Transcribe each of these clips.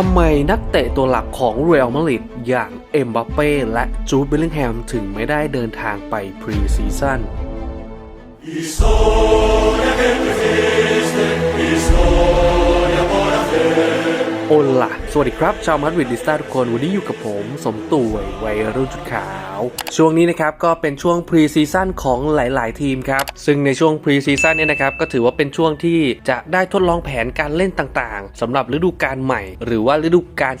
ทำไมนักเตะตัวหลักของเรอัลมาดริดอย่างเอ็มบัปเป้และจูดเบลลิงแฮมถึงไม่ได้เดินทางไปพรีซีซั่น โอล่ะสวัสดีครับ ชาวมาดริดลิสตาทุกคน วันนี้อยู่กับผม สมตุยวัยรุ่นชุดขาว ช่วงนี้นะครับ ก็เป็นช่วงพรีซีซั่นของหลาย ๆ ทีมครับ ซึ่งในช่วงพรีซีซั่นเนี่ยนะครับ ก็ถือว่าเป็นช่วงที่จะได้ทดลองแผนการเล่นต่าง ๆสำหรับฤดูกาลใหม่ หรือว่าฤดูกาล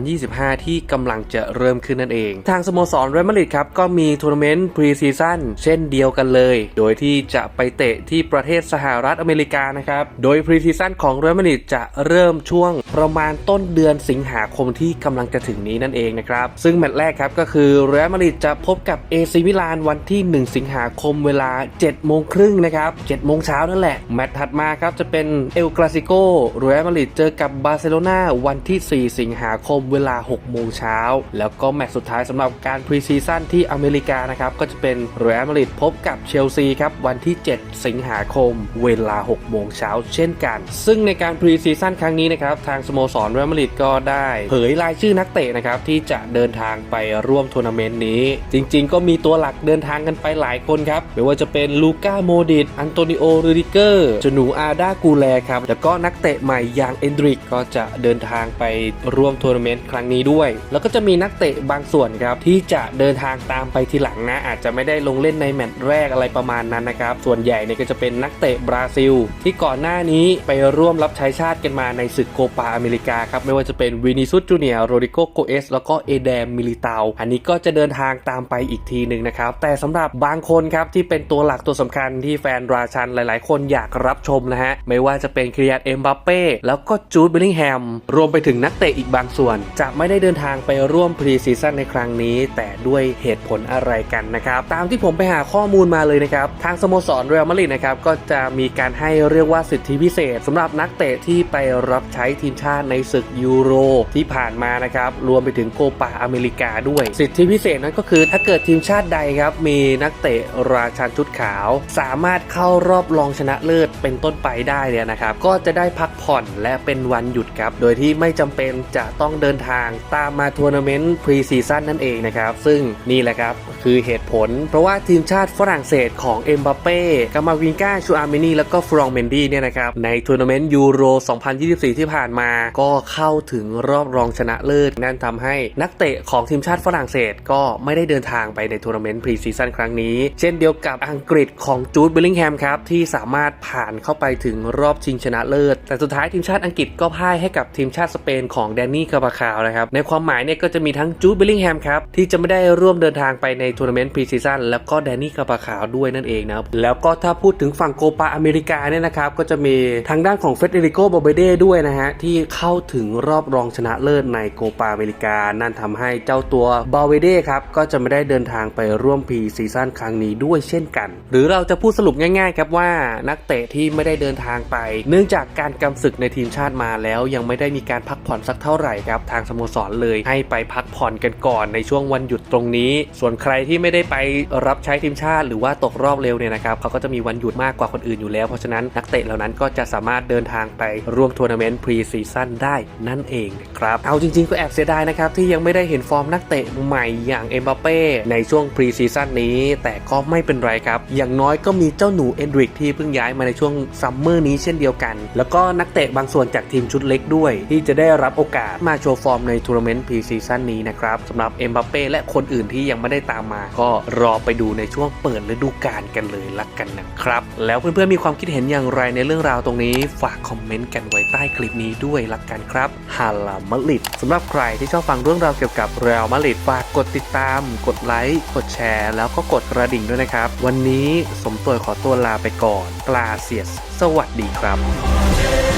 2024-2025 ที่กำลังจะเริ่มขึ้นนั่นเอง ทางสโมสรเรอัลมาดริดครับก็มีทัวร์นาเมนต์พรีซีซั่นเช่นเดียวกันเลย โดยที่จะไปเตะที่ประเทศสหรัฐอเมริกานะครับโดยพรีซีซั่นของเรอัลมาดริดจะเริ่มช่วงประมาณต้นเดือนสิงหาคมที่กำลังจะถึงนี้นั่นเองนะครับ ซึ่งแมตช์แรกครับก็คือเรอัลมาดริดจะพบกับเอซิมิลานวันที่ 1 สิงหาคมเวลา7โมงครึ่งนะครับ7โมงเช้านั่นแหละ แมตช์ถัดมาครับจะเป็นเอลกลาซิโกเรอัลมาดริดเจอกับบาร์เซโลนาวันที่ 4 สิงหาคมเวลา6โมงเช้าแล้วก็แมตช์สุดท้ายสำหรับการพรีซีซั่นที่อเมริกานะครับก็จะเป็นเรอัลมาดริดพบกับเชลซีครับวันที่ 7 สิงหาคม เวลา6โมงเช้าเช่นกัน ซึ่งในการพรีซีซั่นครั้งนี้นะครับทางสโมสรเรอัลมาดริดก็ได้เผยรายชื่อนักเตะนะครับที่จะเดินทางไปร่วมทัวร์นาเมนต์นี้ จริงๆ ก็มีตัวหลักเดินทางกันไปหลายคนครับไม่ว่าจะเป็นลูก้าโมดิตอันโตนิโอรูดิเกอร์จนูอาดากูแลครับแล้วก็นักเตะใหม่อย่างเอนดริกก็จะเดินทางไปร่วมทัวร์นาเมนต์ครั้งนี้ด้วย แล้วก็จะมีนักเตะบางส่วนครับที่จะเดินทางตามไปทีหลังนะอาจจะไม่ได้ลงเล่นในแมตช์แรกอะไรประมาณนั้นนะครับส่วนใหญ่เนี่ยก็จะเป็นนักเตะบราซิล ที่ก่อนหน้านี้ไปร่วมรับใช้ชาติกันมาในศึกโคปาอเมริกาครับไม่ว่าจะเป็นวินิซุสจูเนียโรดิโกโกเอสแล้วก็เอเดมมิลิตาอันนี้ก็จะเดินทางตามไปอีกทีหนึ่งนะครับแต่สำหรับบางคนครับที่เป็นตัวหลักตัวสำคัญที่แฟนราชันหลาย ๆ คนอยากรับชมนะฮะไม่ว่าจะเป็นคริยันเอ็มบัปเป้แล้วก็จูดเบลลิงแฮมรวมไปถึงนักเตะอีกบางส่วน จะไม่ได้เดินทางไปร่วมพรีซีซั่นในครั้งนี้ แต่ด้วยเหตุผลอะไรกันนะครับตามที่ผมไปหาข้อมูลมาเลยนะครับทางสโมสรเรอัลมาดริดนะครับก็จะมีการให้เรียกว่าสิทธิพิเศษสำหรับนักเตะที่ไปรับใช้ทีมชาติในศึกยูโรที่ผ่านมานะครับรวมไปถึงโคปาอเมริกาด้วย สิทธิพิเศษนั้นก็คือถ้าเกิดทีมชาติใดครับมีนักเตะราชันชุดขาว สามารถเข้ารอบรองชนะเลิศเป็นต้นไปได้เนี่ยนะครับก็จะได้พักผ่อนและเป็นวันหยุดครับโดยที่ไม่จำเป็นจะต้องเดินทางตามมาทัวร์นาเมนต์พรีซีซั่นนั่นเองนะครับซึ่งนี่แหละครับคือเหตุผล เพราะว่าทีมชาติฝรั่งเศสของเอ็มบัปเป้กามาวินกาชูอาร์เมนีแล้วก็ฟรองเมนดี้เนี่ยนะครับในทัวร์นาเมนต์ยูโร 2024 ที่ผ่านมา ก็เข้าถึงรอบรองชนะเลิศนั่นทำให้นักเตะของทีมชาติฝรั่งเศสก็ไม่ได้เดินทางไปในทัวร์นาเมนต์พรีซีซั่นครั้งนี้ เช่นเดียวกับอังกฤษของจูดเบลลิงแฮมครับ ที่สามารถผ่านเข้าไปถึงรอบชิงชนะเลิศ แต่สุดท้ายทีมชาติอังกฤษก็พ่ายให้กับทีมชาติสเปนของแดนนี่คาบาคาวนะครับในความหมายเนี่ยก็จะมีทั้งจูดเบลลิงแฮมครับที่จะไม่ได้ร่วมเดินทางไปในทัวร์นาเมนต์พรีซีซั่นแล้วก็แดนนี่คาบาคาวด้วยนั่นเองนะครับแล้วก็ถ้าพูดถึงฝั่งโกปาอเมริกาเนี่ยนะครับก็จะมีทางด้านของเฟเดริโกบเบเด้ด้วยนะฮะที่เข้าถึงรอบรองชนะเลิศในโกปาอเมริกา นั่นทำให้เจ้าตัวบาเวเด้ครับก็จะไม่ได้เดินทางไปร่วมพรีซีซั่นครั้งนี้ด้วยเช่นกัน หรือเราจะพูดสรุปง่ายๆครับว่านักเตะที่ไม่ได้เดินทางไป เนื่องจากการกำศึกในทีมชาติมาแล้วยังไม่ได้มีการพักผ่อนสักเท่าไหร่ครับทางสโมสรเลยให้ไปพักผ่อนกันก่อนในช่วงวันหยุดตรงนี้ ส่วนใครที่ไม่ได้ไปรับใช้ทีมชาติ หรือว่าตกรอบเร็วเนี่ยนะครับเขาก็จะมีวันหยุดมากกว่าคนอื่นอยู่แล้วเพราะฉะนั้นนักเตะเหล่านั้นก็จะสามารถเดินทางไปร่วมทัวร์นาเมนต์พรีซีซั่นได้นั่นเองนะครับ เอาจริงๆ ก็แอบเสียดายนะครับ ที่ยังไม่ได้เห็นฟอร์มนักเตะใหม่อย่างเอ็มบัปเป้ในช่วงพรีซีซั่นนี้ แต่ก็ไม่เป็นไรครับ อย่างน้อยก็มีเจ้าหนูเอ็นดริกที่เพิ่งย้ายมาในช่วงซัมเมอร์นี้เช่นเดียวกัน แล้วก็นักเตะบางส่วนจากทีมชุดเล็กด้วย ที่จะได้รับโอกาสมาโชว์ฟอร์มในทัวร์นาเมนต์พรีซีซั่นนี้นะครับสำหรับเอ็มบัปเป้และคนอื่นที่ยังไม่ได้ตามมา ก็รอไปดูในช่วงเปิดฤดูกาลกันเลยละกันนะครับ แล้วเพื่อนๆมีความคิดเห็นอย่างไรในเรื่องราวตรงนี้ ฝากคอมเมนต์กันไว้ใต้คลิปนี้ด้วยละกันครับฮาลามาลิดสำหรับใครที่ชอบฟังเรื่องราวเกี่ยวกับเรอัลมาลิดฝากกดติดตาม กดไลค์กดแชร์ แล้วก็กดกระดิ่งด้วยนะครับ วันนี้สมตัวขอตัวลาไปก่อน กลาเซียส สวัสดีครับ